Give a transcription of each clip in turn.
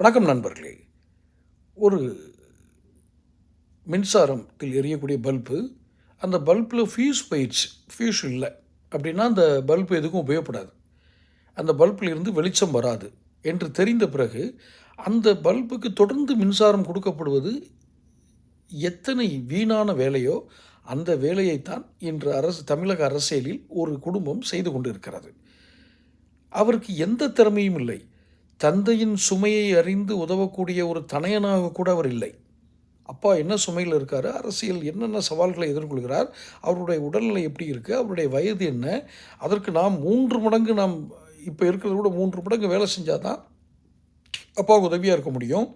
வணக்கம் நண்பர்களே. ஒரு மின்சாரத்தில் எரியக்கூடிய பல்பு அந்த பல்பில் ஃபியூஸ் போயிடுச்சு ஃபியூஸ் இல்லை அப்படின்னா அந்த பல்பு எதுக்கும் உபயோகப்படாது. அந்த பல்பில் இருந்து வெளிச்சம் வராது என்று தெரிந்த பிறகு அந்த பல்புக்கு தொடர்ந்து மின்சாரம் கொடுக்கப்படுவது எத்தனை வீணான வேலையோ அந்த வேலையைத்தான் இன்று அரசு தமிழக அரசியலில் ஒரு குடும்பம் செய்து கொண்டிருக்கிறது. அவருக்கு எந்த திறமையும் இல்லை. தந்தையின் சுமையை அறிந்து உதவக்கூடிய ஒரு தனையனாக கூட அவர் இல்லை. அப்பா என்ன சுமையில் இருக்கார்? அரசியல் என்னென்ன சவால்களை எதிர்கொள்கிறார்? அவருடைய உடல்நிலை எப்படி இருக்குது அவருடைய வயது என்ன? அதற்கு நாம் மூன்று மடங்கு நாம் இப்போ இருக்கிறத விட மூன்று மடங்கு வேலை செஞ்சால் தான் அப்பாவுக்கு உதவியாக இருக்க முடியும்.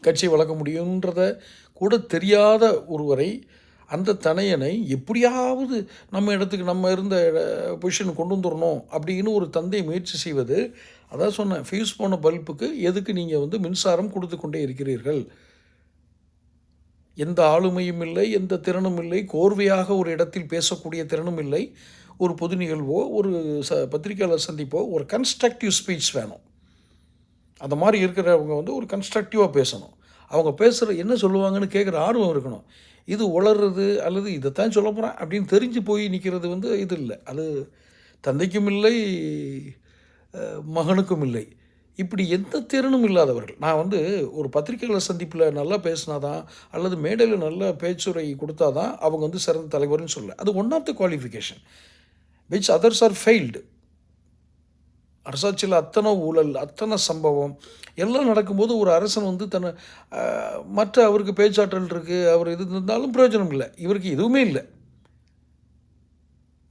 கட்சியை வளர்க்க முடியுன்றத கூட தெரியாத ஒருவரை அந்த தனையனை எப்படியாவது நம்ம இடத்துக்கு நம்ம இருந்த பொசிஷன் கொண்டு வந்துடணும் அப்படின்னு ஒரு தந்தை முயற்சி செய்வது. அதான் சொன்னேன் ஃபியூஸ் போன பல்புக்கு எதுக்கு நீங்கள் வந்து மின்சாரம் கொடுத்து கொண்டே இருக்கிறீர்கள்? எந்த ஆளுமையும் இல்லை எந்த திறனும் இல்லை கோர்வையாக ஒரு இடத்தில் பேசக்கூடிய திறனும் இல்லை. ஒரு பொது நிகழ்வோ ஒரு ச பத்திரிகையாளர் சந்திப்போ ஒரு கன்ஸ்ட்ரக்டிவ் ஸ்பீச் வேணும். அந்த மாதிரி இருக்கிறவங்க வந்து ஒரு கன்ஸ்ட்ரக்டிவாக பேசணும். அவங்க பேசுகிற என்ன சொல்லுவாங்கன்னு கேட்குற ஆர்வம் இருக்கணும். இது உளறது அல்லது இதைத்தான் சொல்ல போகிறேன் அப்படின்னு தெரிஞ்சு போய் நிற்கிறது வந்து இது இல்லை. அது தந்தைக்கும் இல்லை மகனுக்கும் இல்லை. இப்படி எந்த திறனும் இல்லாதவர்கள். நான் வந்து ஒரு பத்திரிகையாளர் சந்திப்பில் நல்லா பேசினாதான் அல்லது மேடையில் நல்ல பேச்சுரை கொடுத்தாதான் அவங்க வந்து சிறந்த தலைவர்னு சொல்ல அது one of the qualification which others are failed அரசாட்சியில் அத்தனை ஊழல் அத்தனை சம்பவம் எல்லாம் நடக்கும்போது ஒரு அரசன் வந்து தன்னை மற்ற அவருக்கு பேச்சாற்றல் இருக்குது அவர் இது இருந்தாலும் பிரயோஜனம் இல்லை. இவருக்கு எதுவுமே இல்லை.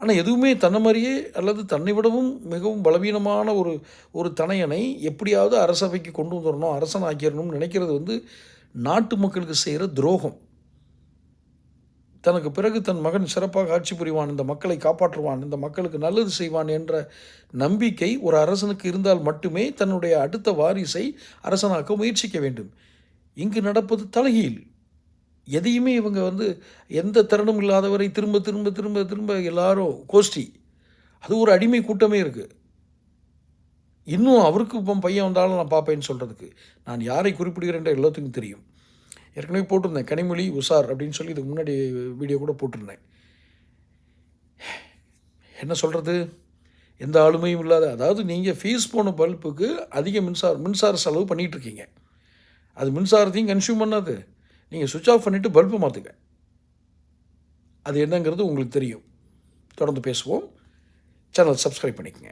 ஆனால் எதுவுமே தன்னை மாதிரியே அல்லது தன்னை விடவும் மிகவும் பலவீனமான ஒரு ஒரு தனையனை எப்படியாவது அரசவைக்கு கொண்டு வந்துடணும் அரசன் ஆக்கிடணும்னு நினைக்கிறது வந்து நாட்டு மக்களுக்கு செய்கிற துரோகம். தனக்கு பிறகு தன் மகன் சிறப்பாக ஆட்சி புரிவான் இந்த மக்களை காப்பாற்றுவான் இந்த மக்களுக்கு நல்லது செய்வான் என்ற நம்பிக்கை ஒரு அரசனுக்கு இருந்தால் மட்டுமே தன்னுடைய அடுத்த வாரிசை அரசனாக்க முயற்சிக்க வேண்டும். இங்கு நடப்பது தலைகீழ். எதையுமே இவங்க வந்து எந்த திறனும் இல்லாதவரை திரும்ப திரும்ப திரும்ப திரும்ப எல்லாரும் கோஷ்டி. அது ஒரு அடிமை கூட்டமே இருக்குது இன்னும் அவருக்கு இப்போ பையன் வந்தாலும் நான் பார்ப்பேன்னு சொல்கிறதுக்கு நான் யாரை குறிப்பிடுகிறேன் எல்லாத்துக்கும் தெரியும். ஏற்கனவே போட்டிருந்தேன். கனிமொழி உஷார் அப்படின்னு சொல்லி இதுக்கு முன்னாடி வீடியோ கூட போட்டிருந்தேன். என்ன சொல்கிறது எந்த ஆளுமையும் இல்லாத அதாவது நீங்கள் ஃபீஸ் போன பல்புக்கு அதிக மின்சார மின்சார செலவு பண்ணிகிட்டு இருக்கீங்க. அது மின்சாரத்தையும் கன்சியூம் பண்ணாது. நீங்கள் சுவிட்ச் ஆஃப் பண்ணிவிட்டு பல்பை மாற்றுங்க அது என்னங்கிறது உங்களுக்கு தெரியும். தொடர்ந்து பேசுவோம். சேனல் சப்ஸ்கிரைப் பண்ணிக்கங்க.